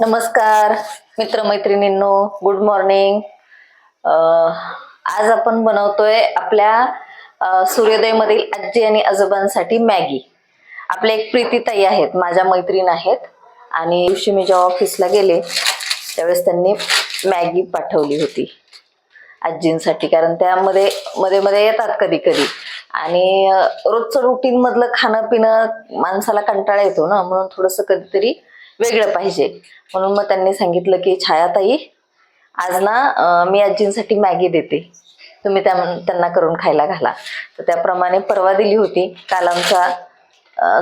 नमस्कार मित्रमैत्रिणींनो good morning आज आपण बनवतोय आपल्या सूर्योदयमधील आजी आणि आजोबांसाठी मॅगी. आपल्या एक प्रीतीताई आहेत माझ्या मैत्रीण आहेत. आणि दिवशी मी जेव्हा ऑफिसला गेले त्यावेळेस त्यांनी मॅगी पाठवली होती. आजींसाठी कारण त्यामध्ये मध्ये मध्ये येतात कधी कधी आणि रोजचं रुटीन मधलं खाणं पिणं माणसाला कंटाळा येतो ना म्हणून थोडंसं कधीतरी वेगळं पाहिजे. म्हणून मग त्यांनी सांगितलं की छायाताई आज ना मी आजींसाठी मॅगी देते. तुम्ही त्या त्यांना करून खायला घाला. तर त्याप्रमाणे परवा दिली होती. काल आमचा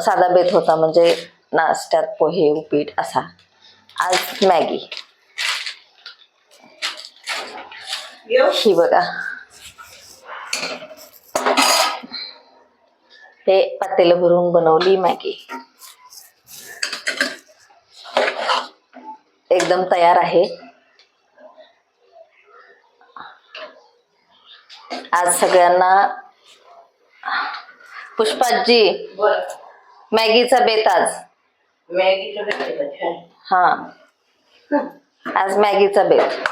साधा बेत होता म्हणजे नाश्त्यात पोहे उपीट असा. आज मॅगी. ही बघा. हे पातेलं भरून बनवली मॅगी. एकदम तयार आहे. आज सगळ्यांना पुष्पाजी मॅगीचा बेत आज. हा. आज मॅगीचा बेत.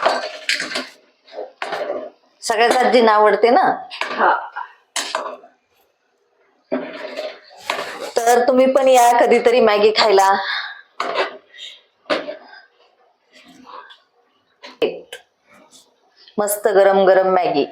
सगळ्याच आजींना आवडते ना? तर तुम्ही पण या कधीतरी मॅगी खायला. मस्त गरम गरम मॅगी.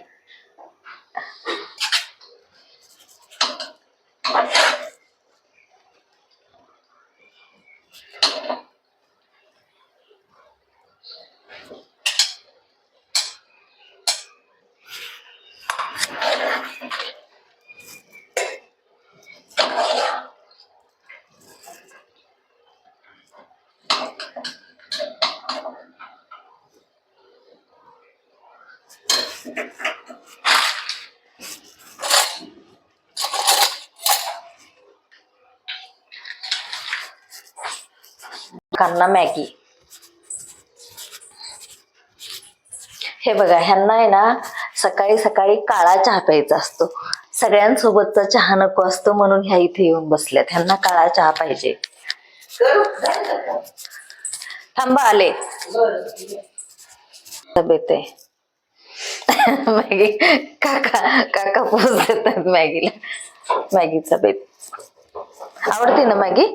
कांना मॅगी. हे बघा ह्यांना आहे ना सकाळी सकाळी काळा चहा प्यायचा असतो. सगळ्यांसोबतचा चहा नको असतो म्हणून ह्या इथे येऊन बसल्यात. ह्यांना काळा चहा पाहिजे. थांबा आले. तब्येत मॅगी काका काका पोच देतात मॅगीला. मॅगीचा बेत आवडते ना मॅगी?